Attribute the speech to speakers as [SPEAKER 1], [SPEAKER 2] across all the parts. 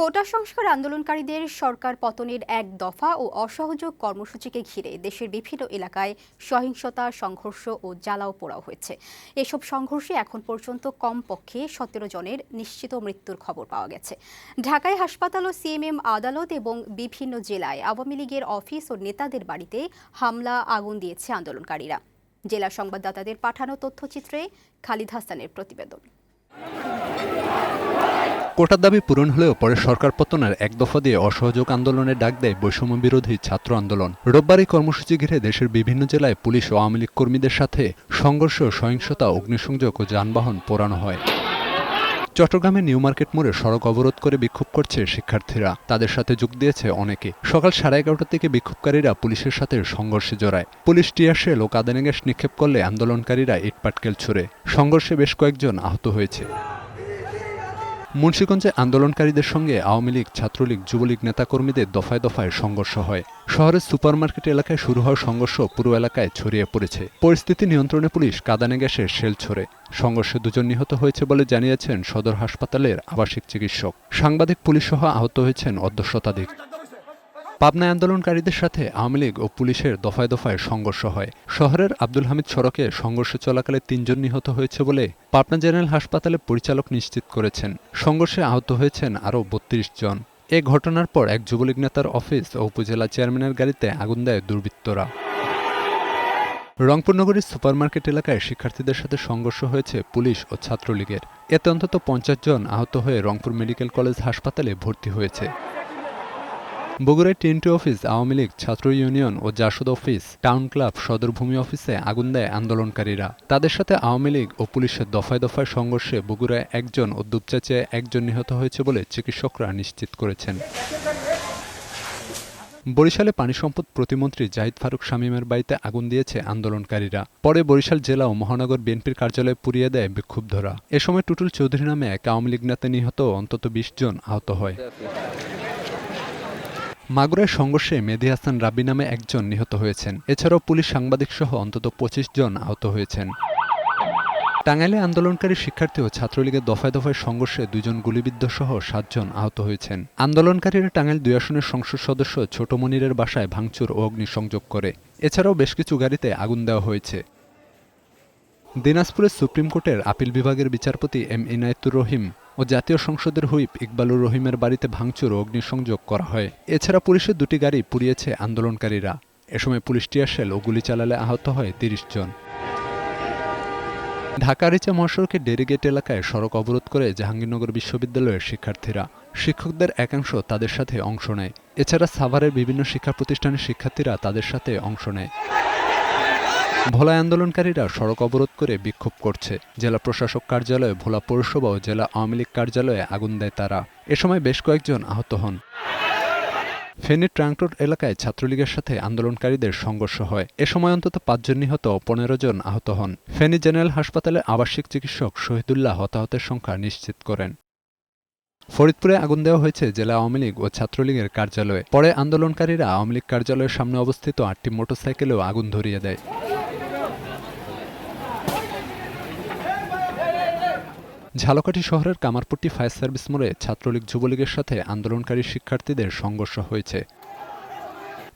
[SPEAKER 1] কোটা সংস্কার আন্দোলনকারীদের সরকার পতনের এক দফা ও অসহযোগ কর্মসূচিকে ঘিরে দেশের বিভিন্ন এলাকায় সহিংসতা সংঘর্ষ ও জ্বালাও পোড়াও হয়েছে এসব সংঘর্ষে এখন পর্যন্ত কমপক্ষে সতেরো জনের নিশ্চিত মৃত্যুর খবর পাওয়া গেছে ঢাকায় হাসপাতাল ও সিএমএম আদালত এবং বিভিন্ন জেলায় আওয়ামী লীগের অফিস ও নেতাদের বাড়িতে হামলা আগুন দিয়েছে আন্দোলনকারীরা জেলা সংবাদদাতাদের পাঠানো তথ্যচিত্রে খালিদ হাসানের প্রতিবেদন
[SPEAKER 2] কোটার দাবি পূরণ হলেও পরে সরকার পতনের এক দফা দিয়ে অসহযোগ আন্দোলনের ডাক দেয় বৈষম্য বিরোধী ছাত্র আন্দোলন রোববার এই কর্মসূচি ঘিরে দেশের বিভিন্ন জেলায় পুলিশ ও আওয়ামী লীগ কর্মীদের সাথে সংঘর্ষ সহিংসতা অগ্নিসংযোগ ও যানবাহন পোড়ানো হয় চট্টগ্রামের নিউ মার্কেট মোড়ে সড়ক অবরোধ করে বিক্ষোভ করছে শিক্ষার্থীরা তাদের সাথে যোগ দিয়েছে অনেকে সকাল সাড়ে এগারোটা থেকে বিক্ষোভকারীরা পুলিশের সাথে সংঘর্ষে জড়ায় পুলিশ টিয়াসে ও কাদানে গ্যাস নিক্ষেপ করলে আন্দোলনকারীরা ইটপাটকেল ছুড়ে সংঘর্ষে বেশ কয়েকজন আহত হয়েছে মুন্সীগঞ্জে আন্দোলনকারীদের সঙ্গে আওয়ামী লীগ ছাত্রলীগ যুবলীগ নেতাকর্মীদের দফায় দফায় সংঘর্ষ হয় শহরের সুপারমার্কেট এলাকায় শুরু হওয়া সংঘর্ষ পুরো এলাকায় ছড়িয়ে পড়েছে পরিস্থিতি নিয়ন্ত্রণে পুলিশ কাদানে গ্যাসে শেল ছড়ে সংঘর্ষে দুজন নিহত হয়েছে বলে জানিয়েছেন সদর হাসপাতালের আবাসিক চিকিৎসক সাংবাদিক পুলিশ সহ আহত হয়েছেন অর্ধশতাধিক পাবনায় আন্দোলনকারীদের সাথে আওয়ামী লীগ ও পুলিশের দফায় দফায় সংঘর্ষ হয় শহরের আব্দুল হামিদ সড়কে সংঘর্ষ চলাকালে তিনজন নিহত হয়েছে বলে পাবনা জেনারেল হাসপাতালে পরিচালক নিশ্চিত করেছেন সংঘর্ষে আহত হয়েছেন আরও বত্রিশ জন এ ঘটনার পর এক যুবলীগ নেতার অফিস ও উপজেলা চেয়ারম্যানের গাড়িতে আগুন দেয় দুর্বৃত্তরা রংপুর নগরীর সুপারমার্কেট এলাকায় শিক্ষার্থীদের সাথে সংঘর্ষ হয়েছে পুলিশ ও ছাত্রলীগের এতে অন্তত পঞ্চাশ জন আহত হয়ে রংপুর মেডিকেল কলেজ হাসপাতালে ভর্তি হয়েছে বগুড়ায় টিএনটি অফিস আওয়ামী লীগ ছাত্র ইউনিয়ন ও জাসদ অফিস টাউন ক্লাব সদরভূমি অফিসে আগুন দেয় আন্দোলনকারীরা তাদের সাথে আওয়ামী লীগ ও পুলিশের দফায় দফায় সংঘর্ষে বগুড়ায় একজন ও দুপচাচে একজন নিহত হয়েছে বলে চিকিৎসকরা নিশ্চিত করেছেন বরিশালে পানি সম্পদ প্রতিমন্ত্রী জাহিদ ফারুক শামীমের বাড়িতে আগুন দিয়েছে আন্দোলনকারীরা পরে বরিশাল জেলা ও মহানগর বিএনপির কার্যালয়ে পুড়িয়ে দেয় বিক্ষুব্ধরা এ সময় টুটুল চৌধুরী নামে এক আওয়ামী লীগ নেতা নিহত অন্তত বিশ জন আহত হয় মাগুরায় সংঘর্ষে মেধি হাসান রাবি নামে একজন নিহত হয়েছেন এছাড়াও পুলিশ সাংবাদিক সহ অন্তত পঁচিশ জন আহত হয়েছেন টাঙ্গাইলে আন্দোলনকারী শিক্ষার্থী ও ছাত্রলীগের দফায় দফায় সংঘর্ষে দুজন গুলিবিদ্ধ সহ সাতজন আহত হয়েছেন আন্দোলনকারীরা টাঙ্গাইল দুই আসনের সংসদ সদস্য ছোট মনিরের বাসায় ভাঙচুর ও অগ্নিসংযোগ করে এছাড়াও বেশ কিছু গাড়িতে আগুন দেওয়া হয়েছে দিনাজপুরের সুপ্রিম কোর্টের আপিল বিভাগের বিচারপতি এম ইনায়তুর রহিম ও জাতীয় সংসদের হুইপ ইকবালুর রহিমের বাড়িতে ভাঙচুর ও অগ্নিসংযোগ করা হয় এছাড়া পুলিশের দুটি গাড়ি পুড়িয়েছে আন্দোলনকারীরা এ সময় পুলিশ টিয়ারশেল ও গুলি চালালে আহত হয় তিরিশ জন ঢাকা রিচা মহাসড়কের ডেরিগেট এলাকায় সড়ক অবরোধ করে জাহাঙ্গীরনগর বিশ্ববিদ্যালয়ের শিক্ষার্থীরা শিক্ষকদের একাংশ তাদের সাথে অংশ নেয় এছাড়া সাভারের বিভিন্ন শিক্ষা প্রতিষ্ঠানের শিক্ষার্থীরা তাদের সাথে অংশ নেয় ভোলা আন্দোলনকারীরা সড়ক অবরোধ করে বিক্ষোভ করছে জেলা প্রশাসক কার্যালয়ে ভোলা পৌরসভা ও জেলা আওয়ামী লীগ কার্যালয়ে আগুন দেয় তারা এ সময় বেশ কয়েকজন আহত হন ফেনী ট্রাঙ্করোড এলাকায় ছাত্রলীগের সাথে আন্দোলনকারীদের সংঘর্ষ হয় এ সময় অন্তত পাঁচজন নিহত ও পনেরো জন আহত হন ফেনী জেনারেল হাসপাতালে আবাসিক চিকিৎসক শহীদুল্লাহ হতাহতের সংখ্যা নিশ্চিত করেন ফরিদপুরে আগুন দেওয়া হয়েছে জেলা আওয়ামী লীগ ও ছাত্রলীগের কার্যালয়ে পরে আন্দোলনকারীরা আওয়ামী লীগ কার্যালয়ের সামনে অবস্থিত আটটি মোটরসাইকেলেও আগুন ধরিয়ে দেয় ঝালকাঠি শহরের কামারপট্টি ফায়ার সার্ভিস মোড়ে ছাত্রলীগ যুবলীগের সাথে আন্দোলনকারী শিক্ষার্থীদের সংঘর্ষ হয়েছে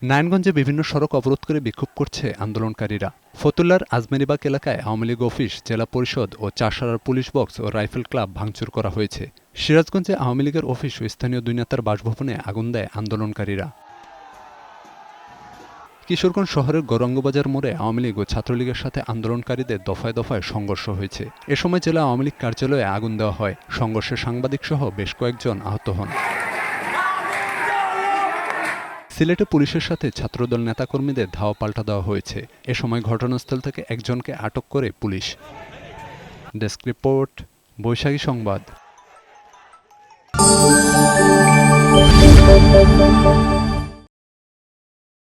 [SPEAKER 2] নারায়ণগঞ্জে বিভিন্ন সড়ক অবরোধ করে বিক্ষোভ করছে আন্দোলনকারীরা ফতুল্লার আজমেরিবাগ এলাকায় আওয়ামী লীগ অফিস জেলা পরিষদ ও চাষারার পুলিশ বক্স ও রাইফেল ক্লাব ভাঙচুর করা হয়েছে সিরাজগঞ্জে আওয়ামী লীগের অফিস ও স্থানীয় দুই নেতার বাসভবনে আগুন দেয় আন্দোলনকারীরা কিশোরগঞ্জ শহরের গৌরঙ্গবাজার মোড়ে আওয়ামী লীগ ও ছাত্রলীগের সাথে আন্দোলনকারীদের দফায় দফায় সংঘর্ষ হয়েছে এ সময় জেলা আওয়ামী লীগ কার্যালয়ে আগুন দেওয়া হয় সংঘর্ষে সাংবাদিক সহ বেশ কয়েকজন আহত হন সিলেটে পুলিশের সাথে ছাত্রদল নেতাকর্মীদের ধাওয়া পাল্টা দেওয়া হয়েছে এ সময় ঘটনাস্থল থেকে একজনকে আটক করে পুলিশ ডেস্ক রিপোর্ট বৈশাখী সংবাদ